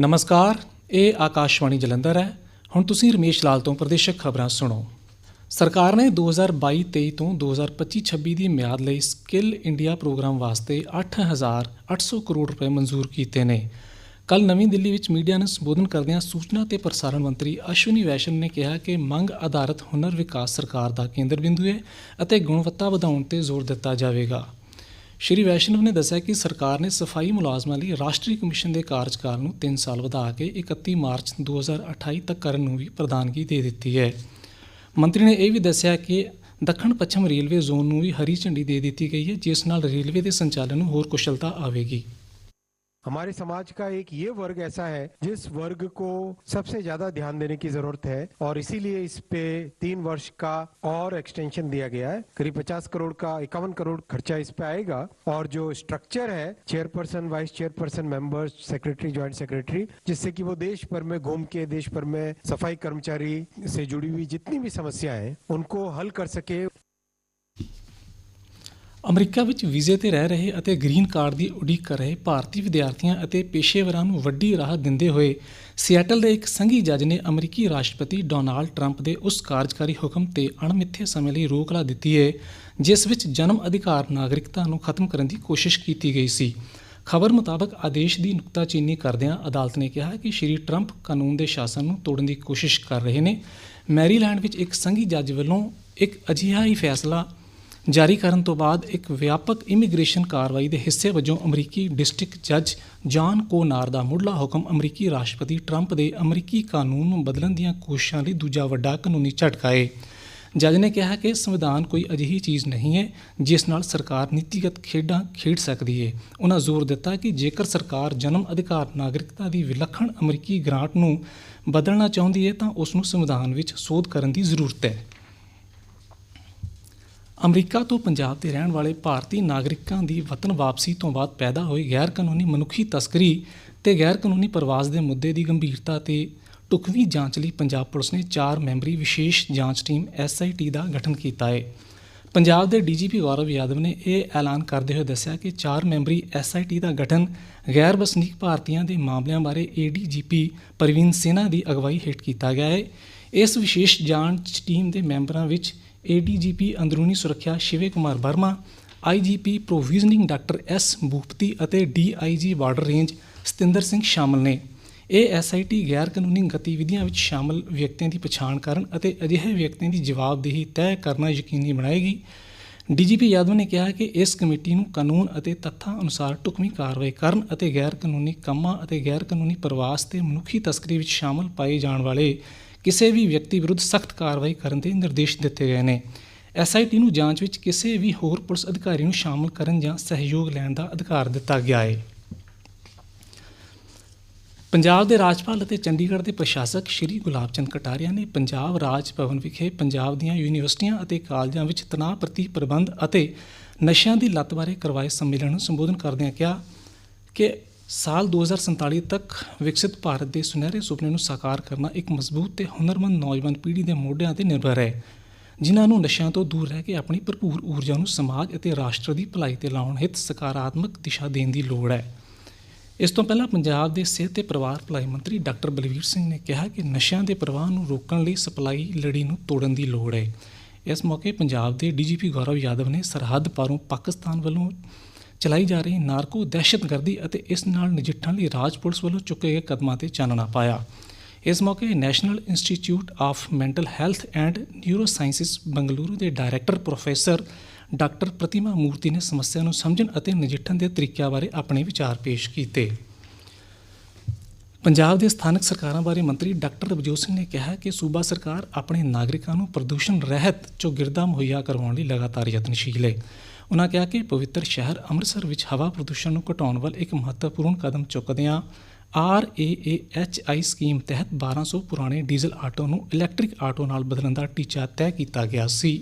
ਨਮਸਕਾਰ, ਇਹ ਆਕਾਸ਼ਵਾਣੀ ਜਲੰਧਰ ਹੈ। ਹੁਣ ਤੁਸੀਂ ਰਮੇਸ਼ ਲਾਲ ਤੋਂ ਪ੍ਰਦੇਸ਼ਕ ਖਬਰਾਂ ਸੁਣੋ। ਸਰਕਾਰ ਨੇ 2022-23 ਤੋਂ 2025-26 ਦੀ ਮਿਆਦ ਲਈ ਸਕਿੱਲ ਇੰਡੀਆ ਪ੍ਰੋਗਰਾਮ ਵਾਸਤੇ 8800 ਕਰੋੜ ਰੁਪਏ ਮਨਜ਼ੂਰ ਕੀਤੇ ਨੇ। ਕੱਲ ਨਵੀਂ ਦਿੱਲੀ ਵਿੱਚ ਮੀਡੀਆ ਨੂੰ ਸੰਬੋਧਨ ਕਰਦਿਆਂ ਸੂਚਨਾ ਤੇ ਪ੍ਰਸਾਰਣ ਮੰਤਰੀ ਅਸ਼ਵਨੀ ਵੈਸ਼ਨਵ ਨੇ ਕਿਹਾ ਕਿ ਮੰਗ ਆਧਾਰਿਤ ਹੁਨਰ ਵਿਕਾਸ ਸਰਕਾਰ ਦਾ ਕੇਂਦਰ ਬਿੰਦੂ ਹੈ ਅਤੇ ਗੁਣਵੱਤਾ ਵਧਾਉਣ ਤੇ ਜ਼ੋਰ ਦਿੱਤਾ ਜਾਵੇਗਾ। ਸ਼੍ਰੀ ਵੈਸ਼ਨਵ ਨੇ ਦੱਸਿਆ ਕਿ ਸਰਕਾਰ ਨੇ ਸਫ਼ਾਈ ਮੁਲਾਜ਼ਮਾਂ ਲਈ ਰਾਸ਼ਟਰੀ ਕਮਿਸ਼ਨ ਦੇ ਕਾਰਜਕਾਲ ਨੂੰ 3 ਸਾਲ ਵਧਾ ਕੇ 31 ਮਾਰਚ 2028 ਤੱਕ ਕਰਨ ਨੂੰ ਵੀ ਪ੍ਰਧਾਨਗੀ ਦੇ ਦਿੱਤੀ ਹੈ। ਮੰਤਰੀ ਨੇ ਇਹ ਵੀ ਦੱਸਿਆ ਕਿ ਦੱਖਣ ਪੱਛਮ ਰੇਲਵੇ ਜ਼ੋਨ ਨੂੰ ਵੀ ਹਰੀ ਝੰਡੀ ਦੇ ਦਿੱਤੀ ਗਈ ਹੈ, ਜਿਸ ਨਾਲ ਰੇਲਵੇ ਦੇ ਸੰਚਾਲਨ ਨੂੰ ਹੋਰ ਕੁਸ਼ਲਤਾ ਆਵੇਗੀ। हमारे समाज का एक ये वर्ग ऐसा है, जिस वर्ग को सबसे ज़्यादा ध्यान देने की ज़रूरत है, और इसीलिए इस पे तीन वर्ष का और एक्सटेंशन दिया गया है। करीब 50 करोड़ का, इक्यावन करोड़ खर्चा इस पे आएगा। और जो स्ट्रक्चर है chairperson vice chairperson members secretary joint secretary जिससे कि वो देश भर में घूम के, देश भर में सफ़ाई कर्मचारी से जुड़ी हुई जितनी भी समस्या हैं, उनको हल कर सके ਅਮਰੀਕਾ ਵਿੱਚ ਵੀਜ਼ੇ ਤੇ ਰਹਿ ਰਹੇ ਅਤੇ ਗ੍ਰੀਨ ਕਾਰਡ ਦੀ ਉਡੀਕ ਕਰ ਰਹੇ ਭਾਰਤੀ ਵਿਦਿਆਰਥੀਆਂ ਅਤੇ ਪੇਸ਼ੇਵਰਾਂ ਨੂੰ ਵੱਡੀ ਰਾਹਤ ਦਿੰਦੇ ਹੋਏ, ਸੀਐਟਲ ਦੇ ਇੱਕ ਸੰਘੀ ਜੱਜ ਨੇ ਅਮਰੀਕੀ ਰਾਸ਼ਟਰਪਤੀ ਡੋਨਾਲਡ ਟਰੰਪ ਦੇ ਉਸ ਕਾਰਜਕਾਰੀ ਹੁਕਮ ਤੇ ਅਣਮਿੱਥੇ ਸਮੇਂ ਲਈ ਰੋਕ ਲਾ ਦਿੱਤੀ ਹੈ ਜਿਸ ਵਿੱਚ ਜਨਮ ਅਧਿਕਾਰ ਨਾਗਰਿਕਤਾ ਨੂੰ ਖਤਮ ਕਰਨ ਦੀ ਕੋਸ਼ਿਸ਼ ਕੀਤੀ ਗਈ ਸੀ। ਖਬਰ ਮੁਤਾਬਕ ਆਦੇਸ਼ ਦੀ ਨੁਕਤਾਚੀਨੀ ਕਰਦਿਆਂ ਅਦਾਲਤ ਨੇ ਕਿਹਾ ਕਿ ਸ਼੍ਰੀ ਟਰੰਪ ਕਾਨੂੰਨ ਦੇ ਸ਼ਾਸਨ ਨੂੰ ਤੋੜਨ ਦੀ ਕੋਸ਼ਿਸ਼ ਕਰ ਰਹੇ ਨੇ। ਮੈਰੀਲੈਂਡ ਵਿੱਚ ਇੱਕ ਸੰਘੀ ਜੱਜ ਵੱਲੋਂ ਇੱਕ ਅਜਿਹਾ ਹੀ ਫੈਸਲਾ ਜਾਰੀ ਕਰਨ ਤੋਂ ਬਾਅਦ ਇੱਕ ਵਿਆਪਕ ਇਮੀਗ੍ਰੇਸ਼ਨ ਕਾਰਵਾਈ ਦੇ ਹਿੱਸੇ ਵਜੋਂ ਅਮਰੀਕੀ ਡਿਸਟ੍ਰਿਕਟ ਜੱਜ ਜਾਨ ਕੋਨਾਰ ਦਾ ਮੁੱਢਲਾ ਹੁਕਮ ਅਮਰੀਕੀ ਰਾਸ਼ਟਰਪਤੀ ਟਰੰਪ ਦੇ ਅਮਰੀਕੀ ਕਾਨੂੰਨ ਨੂੰ ਬਦਲਣ ਦੀਆਂ ਕੋਸ਼ਿਸ਼ਾਂ ਲਈ ਦੂਜਾ ਵੱਡਾ ਕਾਨੂੰਨੀ ਝਟਕਾ ਹੈ ਜੱਜ ਨੇ ਕਿਹਾ ਕਿ ਸੰਵਿਧਾਨ ਕੋਈ ਅਜਿਹੀ ਚੀਜ਼ ਨਹੀਂ ਹੈ ਜਿਸ ਨਾਲ ਸਰਕਾਰ ਨੀਤੀਗਤ ਖੇਡਾਂ ਖੇਡ ਸਕਦੀ ਹੈ ਉਹਨਾਂ ਜ਼ੋਰ ਦਿੱਤਾ ਕਿ ਜੇਕਰ ਸਰਕਾਰ ਜਨਮ ਅਧਿਕਾਰ ਨਾਗਰਿਕਤਾ ਦੀ ਵਿਲੱਖਣ ਅਮਰੀਕੀ ਗ੍ਰਾਂਟ ਨੂੰ ਬਦਲਣਾ ਚਾਹੁੰਦੀ ਹੈ ਤਾਂ ਉਸ ਨੂੰ ਸੰਵਿਧਾਨ ਵਿੱਚ ਸੋਧ ਕਰਨ ਦੀ ਜ਼ਰੂਰਤ ਹੈ। ਅਮਰੀਕਾ ਤੋਂ ਪੰਜਾਬ ਦੇ ਰਹਿਣ ਵਾਲੇ ਭਾਰਤੀ ਨਾਗਰਿਕਾਂ ਦੀ ਵਤਨ ਵਾਪਸੀ ਤੋਂ ਬਾਅਦ ਪੈਦਾ ਹੋਈ ਗੈਰ ਕਾਨੂੰਨੀ ਮਨੁੱਖੀ ਤਸਕਰੀ ਤੇ ਗੈਰ ਕਾਨੂੰਨੀ ਪ੍ਰਵਾਸ ਦੇ ਮੁੱਦੇ ਦੀ ਗੰਭੀਰਤਾ ਤੇ ਟੁਕਵੀਂ ਜਾਂਚ ਲਈ ਪੰਜਾਬ ਪੁਲਿਸ ਨੇ 4 ਮੈਂਬਰੀ ਵਿਸ਼ੇਸ਼ ਜਾਂਚ ਟੀਮ ਐਸਆਈਟੀ ਦਾ ਗਠਨ ਕੀਤਾ ਹੈ। ਪੰਜਾਬ ਦੇ ਡੀਜੀਪੀ ਗੌਰਵ ਯਾਦਵ ਨੇ ਇਹ ਐਲਾਨ ਕਰਦੇ ਹੋਏ ਦੱਸਿਆ ਕਿ 4 ਮੈਂਬਰੀ ਐਸਆਈਟੀ ਦਾ ਗਠਨ ਗੈਰ ਵਸਨੀਕ ਭਾਰਤੀਆਂ ਦੇ ਮਾਮਲਿਆਂ ਬਾਰੇ ਏਡੀਜੀਪੀ ਪ੍ਰਵੀਨ ਸਿਨਹਾ ਦੀ ਅਗਵਾਈ ਹੇਠ ਕੀਤਾ ਗਿਆ ਹੈ। ਇਸ ਵਿਸ਼ੇਸ਼ ਜਾਂਚ ਟੀਮ ਦੇ ਮੈਂਬਰਾਂ ਵਿੱਚ ਏਡੀਜੀਪੀ ਅੰਦਰੂਨੀ ਸੁਰੱਖਿਆ Shiv Kumar Verma IGP provisioning doctor S Boopathi ਅਤੇ DIG border range Satinder Singh ਸ਼ਾਮਲ ਨੇ। ਇਹ ਐਸਆਈਟੀ ਗੈਰ ਕਾਨੂੰਨੀ ਗਤੀਵਿਧੀਆਂ ਵਿੱਚ ਸ਼ਾਮਲ ਵਿਅਕਤੀਆਂ ਦੀ ਪਛਾਣ ਕਰਨ ਅਤੇ ਅਜਿਹੇ ਵਿਅਕਤੀਆਂ ਦੀ ਜਵਾਬਦੇਹੀ ਤੈਅ ਕਰਨਾ ਯਕੀਨੀ ਬਣਾਏਗੀ। ਡੀਜੀਪੀ ਯਾਦਵ ਨੇ ਕਿਹਾ ਕਿ ਇਸ ਕਮੇਟੀ ਨੂੰ ਕਾਨੂੰਨ ਅਤੇ ਤੱਥਾਂ ਅਨੁਸਾਰ ਢੁਕਵੀਂ ਕਾਰਵਾਈ ਕਰਨ ਅਤੇ ਗੈਰ ਕਾਨੂੰਨੀ ਕੰਮਾਂ ਅਤੇ ਗੈਰ ਕਾਨੂੰਨੀ ਪ੍ਰਵਾਸ ਤੇ ਮਨੁੱਖੀ ਤਸਕਰੀ ਵਿੱਚ ਸ਼ਾਮਲ ਪਾਏ ਜਾਣ ਵਾਲੇ ਕਿਸੇ ਵੀ ਵਿਅਕਤੀ ਵਿਰੁੱਧ ਸਖਤ ਕਾਰਵਾਈ ਕਰਨ ਦੇ ਨਿਰਦੇਸ਼ ਦਿੱਤੇ ਗਏ ਨੇ। ਐਸਆਈਟੀ ਨੂੰ ਜਾਂਚ ਵਿੱਚ ਕਿਸੇ ਵੀ ਹੋਰ ਪੁਲਿਸ ਅਧਿਕਾਰੀ ਨੂੰ ਸ਼ਾਮਲ ਕਰਨ ਜਾਂ ਸਹਿਯੋਗ ਲੈਣ ਦਾ ਅਧਿਕਾਰ ਦਿੱਤਾ ਗਿਆ ਹੈ। ਪੰਜਾਬ ਦੇ ਰਾਜਪਾਲ ਅਤੇ ਚੰਡੀਗੜ੍ਹ ਦੇ ਪ੍ਰਸ਼ਾਸਕ ਸ਼੍ਰੀ ਗੁਲਾਬ ਚੰਦ ਕਟਾਰੀਆ ਨੇ ਪੰਜਾਬ ਰਾਜ ਭਵਨ ਵਿਖੇ ਪੰਜਾਬ ਦੀਆਂ ਯੂਨੀਵਰਸਿਟੀਆਂ ਅਤੇ ਕਾਲਜਾਂ ਵਿੱਚ ਤਣਾਅ ਪ੍ਰਤੀ ਪ੍ਰਬੰਧ ਅਤੇ ਨਸ਼ਿਆਂ ਦੀ ਲੱਤ ਬਾਰੇ ਕਰਵਾਏ ਸੰਮੇਲਨ ਨੂੰ ਸੰਬੋਧਨ ਕਰਦਿਆਂ ਕਿਹਾ ਕਿ ਸਾਲ 2047 ਤੱਕ ਵਿਕਸਿਤ ਭਾਰਤ ਦੇ ਸੁਨਹਿਰੇ ਸੁਪਨੇ ਨੂੰ ਸਾਕਾਰ ਕਰਨਾ ਇੱਕ ਮਜ਼ਬੂਤ ਤੇ ਹੁਨਰਮੰਦ ਨੌਜਵਾਨ ਪੀੜ੍ਹੀ ਦੇ ਮੋਢਿਆਂ ਤੇ ਨਿਰਭਰ ਹੈ, ਜਿਨ੍ਹਾਂ ਨੂੰ ਨਸ਼ਿਆਂ ਤੋਂ ਦੂਰ ਰਹਿ ਕੇ ਆਪਣੀ ਭਰਪੂਰ ਊਰਜਾ ਨੂੰ ਸਮਾਜ ਅਤੇ ਰਾਸ਼ਟਰ ਦੀ ਭਲਾਈ ਤੇ ਲਾਉਣ ਹਿੱਤ ਸਕਾਰਾਤਮਕ ਦਿਸ਼ਾ ਦੇਣ ਦੀ ਲੋੜ ਹੈ। ਇਸ ਤੋਂ ਪਹਿਲਾਂ ਪੰਜਾਬ ਦੇ ਸਿਹਤ ਤੇ ਪਰਿਵਾਰ ਭਲਾਈ ਮੰਤਰੀ ਡਾਕਟਰ ਬਲਵੀਰ ਸਿੰਘ ਨੇ ਕਿਹਾ ਕਿ ਨਸ਼ਿਆਂ ਦੇ ਪ੍ਰਵਾਹ ਨੂੰ ਰੋਕਣ ਲਈ ਸਪਲਾਈ ਲੜੀ ਨੂੰ ਤੋੜਨ ਦੀ ਲੋੜ ਹੈ। ਇਸ ਮੌਕੇ ਪੰਜਾਬ ਦੇ ਡੀਜੀਪੀ ਗੌਰਵ ਯਾਦਵ ਨੇ ਸਰਹੱਦ ਪਾਰੋਂ ਪਾਕਿਸਤਾਨ ਵੱਲੋਂ ਚਲਾਈ ਜਾ ਰਹੀ ਨਾਰਕੋ ਦਹਿਸ਼ਤਗਰਦੀ ਅਤੇ ਇਸ ਨਾਲ ਨਜਿੱਠਣ ਲਈ ਰਾਜ ਪੁਲਿਸ ਵੱਲੋਂ ਚੁੱਕੇ ਗਏ ਕਦਮਾਂ ਤੇ ਚਾਨਣਾ ਪਾਇਆ। ਇਸ ਮੌਕੇ National Institute of Mental Health and Neuro Sciences Bengaluru ਦੇ ਡਾਇਰੈਕਟਰ ਪ੍ਰੋਫੈਸਰ ਡਾਕਟਰ ਪ੍ਰਤਿਮਾ ਮੂਰਤੀ ਨੇ ਸਮੱਸਿਆ ਨੂੰ ਸਮਝਣ ਅਤੇ ਨਜਿੱਠਣ ਦੇ ਤਰੀਕਿਆਂ ਬਾਰੇ ਆਪਣੇ ਵਿਚਾਰ ਪੇਸ਼ ਕੀਤੇ। ਪੰਜਾਬ ਦੇ ਸਥਾਨਕ ਸਰਕਾਰਾਂ ਬਾਰੇ ਮੰਤਰੀ ਡਾਕਟਰ ਰਵਜੋਤ ਸਿੰਘ ਨੇ ਕਿਹਾ ਕਿ ਸੂਬਾ ਸਰਕਾਰ ਆਪਣੇ ਨਾਗਰਿਕਾਂ ਨੂੰ ਪ੍ਰਦੂਸ਼ਣ ਰਹਿਤ ਚੌਗਿਰਦਾ ਮੁਹੱਈਆ ਕਰਵਾਉਣ ਲਈ ਲਗਾਤਾਰ ਯਤਨਸ਼ੀਲ ਹੈ ਉਹਨਾਂ ਕਿਹਾ ਕਿ ਪਵਿੱਤਰ ਸ਼ਹਿਰ ਅੰਮ੍ਰਿਤਸਰ ਵਿੱਚ ਹਵਾ ਪ੍ਰਦੂਸ਼ਣ ਨੂੰ ਘਟਾਉਣ ਵੱਲ ਇੱਕ ਮਹੱਤਵਪੂਰਨ ਕਦਮ ਚੁੱਕਦਿਆਂ ਆਈ ਸਕੀਮ ਤਹਿਤ 1200 ਪੁਰਾਣੇ ਡੀਜ਼ਲ ਆਟੋ ਨੂੰ ਇਲੈਕਟ੍ਰਿਕ ਆਟੋ ਨਾਲ ਬਦਲਣ ਦਾ ਟੀਚਾ ਤੈਅ ਕੀਤਾ ਗਿਆ ਸੀ,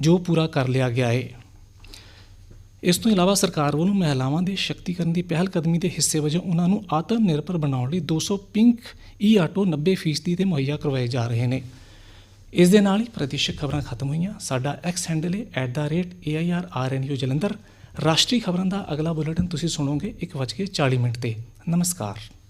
ਜੋ ਪੂਰਾ ਕਰ ਲਿਆ ਗਿਆ ਹੈ ਇਸ ਤੋਂ ਇਲਾਵਾ ਸਰਕਾਰ ਵੱਲੋਂ ਮਹਿਲਾਵਾਂ ਦੇ ਸ਼ਕਤੀਕਰਨ ਦੀ ਪਹਿਲ ਕਦਮੀ ਦੇ ਹਿੱਸੇ ਵਜੋਂ ਉਹਨਾਂ ਨੂੰ ਆਤਮ ਨਿਰਭਰ ਬਣਾਉਣ ਲਈ 200 ਪਿੰਕ ਈ ਆਟੋ 90% ਤੇ ਮੁਹੱਈਆ ਕਰਵਾਏ ਜਾ ਰਹੇ ਨੇ। ਇਸ ਦੇ ਨਾਲ ਹੀ ਪ੍ਰਤੀਸ਼ਤ ਖਬਰਾਂ ਖਤਮ ਹੋਈਆਂ। ਸਾਡਾ ਐਕਸ ਹੈਂਡਲ ਹੈ @airrnu ਜਲੰਧਰ। ਰਾਸ਼ਟਰੀ ਖਬਰਾਂ ਦਾ ਅਗਲਾ ਬੁਲੇਟਿਨ ਤੁਸੀਂ ਸੁਣੋਗੇ 1:40 ਮਿੰਟ ਤੇ। ਨਮਸਕਾਰ।